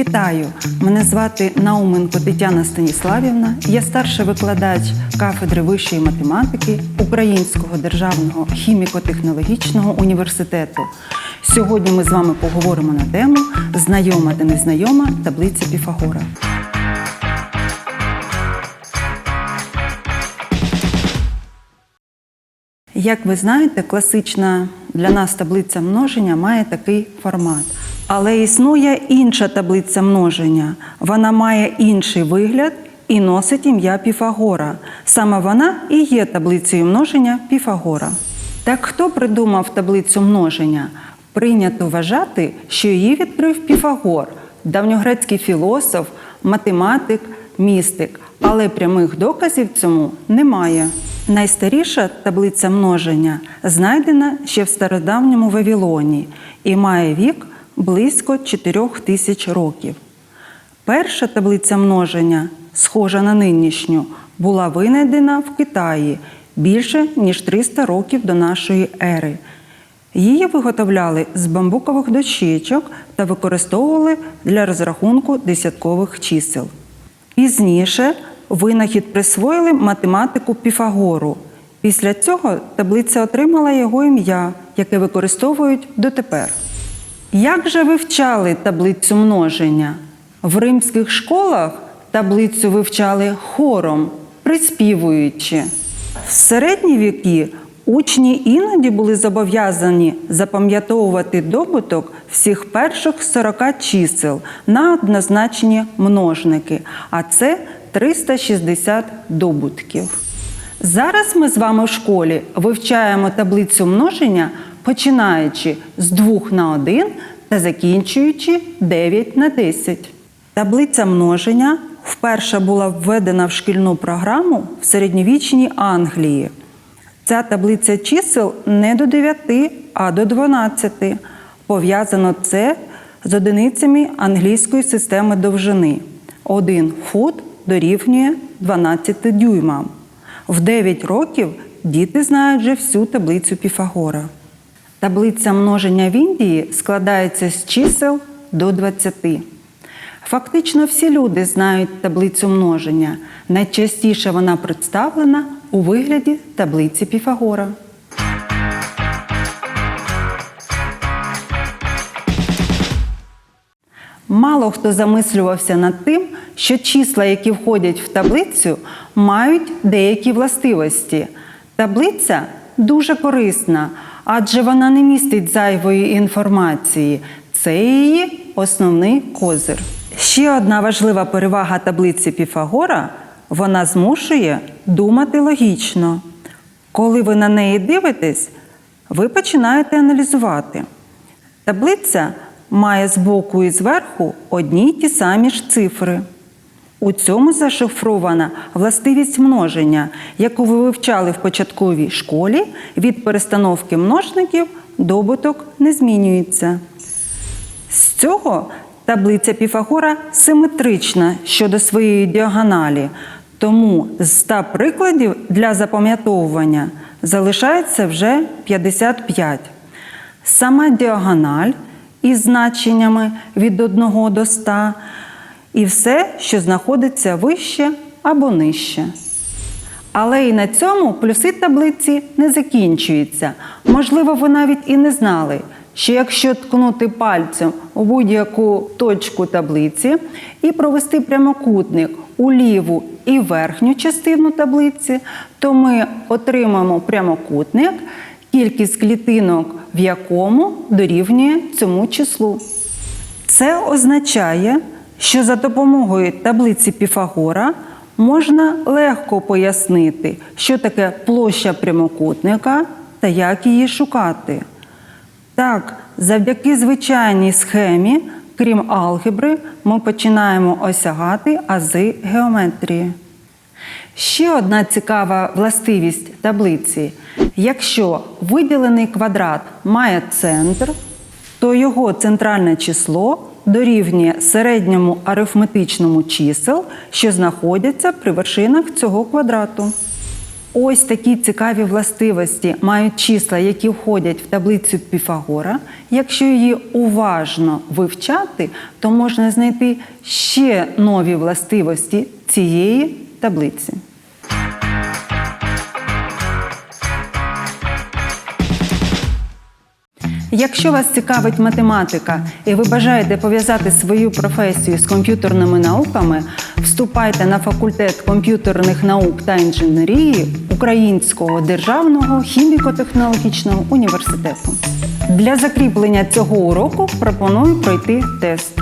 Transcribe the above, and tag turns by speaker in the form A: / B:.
A: Вітаю! Мене звати Науменко Тетяна Станіславівна. Я старший викладач кафедри вищої математики Українського державного хіміко-технологічного університету. Сьогодні ми з вами поговоримо на тему Знайома та незнайома таблиця Піфагора. Як ви знаєте, класична для нас таблиця множення має такий формат. Але існує інша таблиця множення. Вона має інший вигляд і носить ім'я Піфагора. Саме вона і є таблицею множення Піфагора. Так хто придумав таблицю множення? Прийнято вважати, що її відкрив Піфагор, давньогрецький філософ, математик, містик, але прямих доказів цьому немає. Найстаріша таблиця множення знайдена ще в стародавньому Вавилоні і має вік близько 4 тисяч років. Перша таблиця множення, схожа на нинішню, була винайдена в Китаї більше ніж 300 років до нашої ери. Її виготовляли з бамбукових дощечок та використовували для розрахунку десяткових чисел. Пізніше винахід присвоїли математику Піфагору. Після цього таблиця отримала його ім'я, яке використовують дотепер. Як же вивчали таблицю множення? В римських школах таблицю вивчали хором, приспівуючи. В середні віки учні іноді були зобов'язані запам'ятовувати добуток всіх перших 40 чисел на однозначні множники, а це 360 добутків. Зараз ми з вами в школі вивчаємо таблицю множення, починаючи з 2 на 1 та закінчуючи 9 на 10. Таблиця множення вперше була введена в шкільну програму в середньовічній Англії. Ця таблиця чисел не до 9, а до 12. Пов'язано це з одиницями англійської системи довжини. Один фут дорівнює 12 дюймам. В 9 років діти знають вже всю таблицю Піфагора. Таблиця множення в Індії складається з чисел до 20. Фактично всі люди знають таблицю множення. Найчастіше вона представлена у вигляді таблиці Піфагора. Мало хто замислювався над тим, що числа, які входять в таблицю, мають деякі властивості. Таблиця дуже корисна, адже вона не містить зайвої інформації. Це її основний козир. Ще одна важлива перевага таблиці Піфагора вона змушує думати логічно. Коли ви на неї дивитесь, ви починаєте аналізувати. Таблиця має збоку і зверху одні й ті самі ж цифри. У цьому зашифрована властивість множення, яку ви вивчали в початковій школі, від перестановки множників добуток не змінюється. З цього таблиця Піфагора симетрична щодо своєї діагоналі, тому з 100 прикладів для запам'ятовування залишається вже 55. Сама діагональ із значеннями від 1 до 100 і все, що знаходиться вище або нижче. Але і на цьому плюси таблиці не закінчуються. Можливо, ви навіть і не знали, що якщо ткнути пальцем у будь-яку точку таблиці і провести прямокутник у ліву і верхню частину таблиці, то ми отримаємо прямокутник, кількість клітинок в якому дорівнює цьому числу. Це означає, що за допомогою таблиці Піфагора можна легко пояснити, що таке площа прямокутника та як її шукати. Так, завдяки звичайній схемі, крім алгебри, ми починаємо осягати ази геометрії. Ще одна цікава властивість таблиці. Якщо виділений квадрат має центр, то його центральне число дорівнює середньому арифметичному чисел, що знаходяться при вершинах цього квадрату. Ось такі цікаві властивості мають числа, які входять в таблицю Піфагора. Якщо її уважно вивчати, то можна знайти ще нові властивості цієї таблиці. Якщо вас цікавить математика і ви бажаєте пов'язати свою професію з комп'ютерними науками, вступайте на факультет комп'ютерних наук та інженерії Українського державного хіміко-технологічного університету. Для закріплення цього уроку пропоную пройти тест.